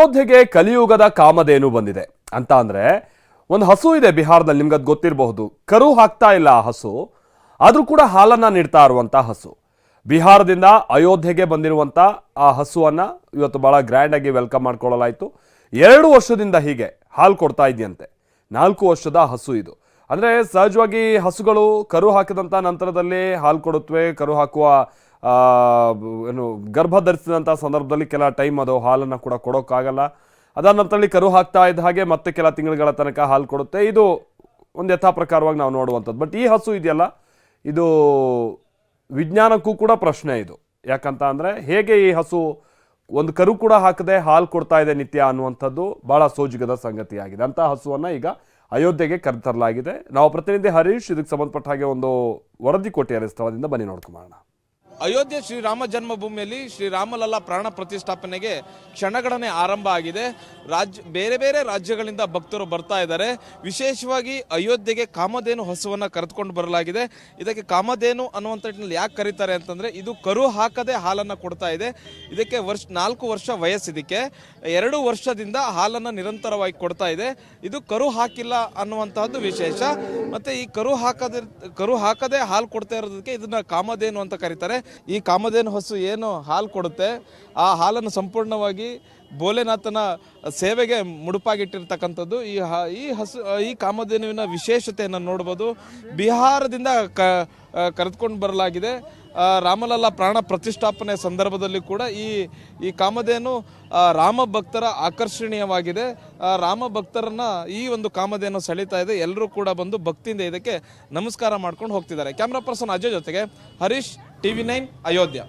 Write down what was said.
ಅಯೋಧ್ಯೆಗೆ ಕಲಿಯುಗದ ಕಾಮಧೇನು ಬಂದಿದೆ. ಅಂತ ಅಂದ್ರೆ, ಒಂದು ಹಸು ಇದೆ ಬಿಹಾರದಲ್ಲಿ ನಿಮ್ಗೆ ಅದು ಗೊತ್ತಿರಬಹುದು. ಕರು ಹಾಕ್ತಾ ಇಲ್ಲ ಆ ಹಸು, ಆದ್ರೂ ಕೂಡ ಹಾಲನ್ನ ನೀಡ್ತಾ ಇರುವಂತ ಹಸು. ಬಿಹಾರದಿಂದ ಅಯೋಧ್ಯೆಗೆ ಬಂದಿರುವಂತ ಆ ಹಸುವನ್ನ ಇವತ್ತು ಬಹಳ ಗ್ರ್ಯಾಂಡ್ ಆಗಿ ವೆಲ್ಕಮ್ ಮಾಡ್ಕೊಳ್ಳಲಾಯ್ತು. ಎರಡು ವರ್ಷದಿಂದ ಹೀಗೆ ಹಾಲು ಕೊಡ್ತಾ ಇದೆಯಂತೆ. ನಾಲ್ಕು ವರ್ಷದ ಹಸು ಇದು. ಅಂದ್ರೆ ಸಹಜವಾಗಿ ಹಸುಗಳು ಕರು ಹಾಕಿದಂತ ನಂತರದಲ್ಲಿ ಹಾಲು ಕೊಡುತ್ತವೆ, ಕರು ಹಾಕುವ ಏನು ಗರ್ಭ ಧರಿಸಿದಂಥ ಸಂದರ್ಭದಲ್ಲಿ ಕೆಲ ಟೈಮ್ ಅದು ಹಾಲನ್ನು ಕೂಡ ಕೊಡೋಕ್ಕಾಗಲ್ಲ. ಅದಾದ ನಂತರದಲ್ಲಿ ಕರು ಹಾಕ್ತಾ ಇದ್ದ ಹಾಗೆ ಮತ್ತೆ ಕೆಲ ತಿಂಗಳುಗಳ ತನಕ ಹಾಲು ಕೊಡುತ್ತೆ. ಇದು ಒಂದು ಯಥಾ ಪ್ರಕಾರವಾಗಿ ನಾವು ನೋಡುವಂಥದ್ದು. ಬಟ್ ಈ ಹಸು ಇದೆಯಲ್ಲ, ಇದು ವಿಜ್ಞಾನಕ್ಕೂ ಕೂಡ ಪ್ರಶ್ನೆ ಇದು. ಯಾಕಂತ ಅಂದರೆ ಹೇಗೆ ಈ ಹಸು ಒಂದು ಕರು ಕೂಡ ಹಾಕದೆ ಹಾಲು ಕೊಡ್ತಾ ಇದೆ ನಿತ್ಯ ಅನ್ನುವಂಥದ್ದು ಬಹಳ ಸೋಜಿಗದ ಸಂಗತಿಯಾಗಿದೆ. ಅಂತ ಹಸುವನ್ನು ಈಗ ಅಯೋಧ್ಯೆಗೆ ಕರೆತರಲಾಗಿದೆ. ನಾವು ಪ್ರತಿನಿಧಿ ಹರೀಶ್ ಇದಕ್ಕೆ ಸಂಬಂಧಪಟ್ಟ ಹಾಗೆ ಒಂದು ವರದಿ ಕೊಟ್ಟಿದ್ದಾರೆ. ಸ್ಥಳದಿಂದ ಬನ್ನಿ ನೋಡ್ಕೊಂಬರೋಣ ಅಯೋಧ್ಯೆ ಶ್ರೀರಾಮ ಜನ್ಮಭೂಮಿಯಲ್ಲಿ ಶ್ರೀರಾಮಲಲ್ಲಾ ಪ್ರಾಣ ಪ್ರತಿಷ್ಠಾಪನೆಗೆ ಕ್ಷಣಗಣನೆ ಆರಂಭ ಆಗಿದೆ. ರಾಜ್ಯ ಬೇರೆ ಬೇರೆ ರಾಜ್ಯಗಳಿಂದ ಭಕ್ತರು ಬರ್ತಾ ಇದ್ದಾರೆ. ವಿಶೇಷವಾಗಿ ಅಯೋಧ್ಯೆಗೆ ಕಾಮಧೇನು ಹಸುವನ್ನು ಕರೆದುಕೊಂಡು ಬರಲಾಗಿದೆ. ಇದಕ್ಕೆ ಕಾಮಧೇನು ಅನ್ನುವಂಥ ಯಾಕೆ ಕರೀತಾರೆ ಅಂತಂದರೆ ಇದು ಕರು ಹಾಕದೆ ಹಾಲನ್ನು ಕೊಡ್ತಾ ಇದೆ. ಇದಕ್ಕೆ ವರ್ಷ, ನಾಲ್ಕು ವರ್ಷ ವಯಸ್ಸಿದಕ್ಕೆ ಎರಡು ವರ್ಷದಿಂದ ಹಾಲನ್ನು ನಿರಂತರವಾಗಿ ಕೊಡ್ತಾ ಇದೆ. ಇದು ಕರು ಹಾಕಿಲ್ಲ ಅನ್ನುವಂತಹದ್ದು ವಿಶೇಷ. ಮತ್ತು ಈ ಕರು ಹಾಕದ, ಕರು ಹಾಕದೆ ಹಾಲು ಕೊಡ್ತಾ ಇರೋದಕ್ಕೆ ಇದನ್ನು ಕಾಮಧೇನು ಅಂತ ಕರೀತಾರೆ. ಈ ಕಾಮಧೇನು ಹಸು ಏನು ಹಾಲು ಕೊಡುತ್ತೆ, ಆ ಹಾಲನ್ನು ಸಂಪೂರ್ಣವಾಗಿ ಭೋಲೆನಾಥನ ಸೇವೆಗೆ ಮುಡುಪಾಗಿಟ್ಟಿರ್ತಕ್ಕಂಥದ್ದು. ಈ ಈ ಹಸು, ಈ ಕಾಮಧೇನುವಿನ ವಿಶೇಷತೆಯನ್ನು ನೋಡ್ಬೋದು. ಬಿಹಾರದಿಂದ ಕ ಕರೆದುಕೊಂಡು ಬರಲಾಗಿದೆ. ರಾಮಲಲ್ಲ ಪ್ರಾಣ ಪ್ರತಿಷ್ಠಾಪನೆ ಸಂದರ್ಭದಲ್ಲಿ ಕೂಡ ಈ ಈ ಕಾಮಧೇನು ರಾಮ ಭಕ್ತರ ಆಕರ್ಷಣೀಯವಾಗಿದೆ. ರಾಮ ಭಕ್ತರನ್ನ ಈ ಒಂದು ಕಾಮಧೇನು ಸೆಳೀತಾ ಇದೆ. ಎಲ್ಲರೂ ಕೂಡ ಬಂದು ಭಕ್ತಿಯಿಂದ ಇದಕ್ಕೆ ನಮಸ್ಕಾರ ಮಾಡ್ಕೊಂಡು ಹೋಗ್ತಿದ್ದಾರೆ. ಕ್ಯಾಮ್ರಾ ಪರ್ಸನ್ ಅಜಯ್ ಜೊತೆಗೆ ಹರೀಶ್. TV nine Ayodhya.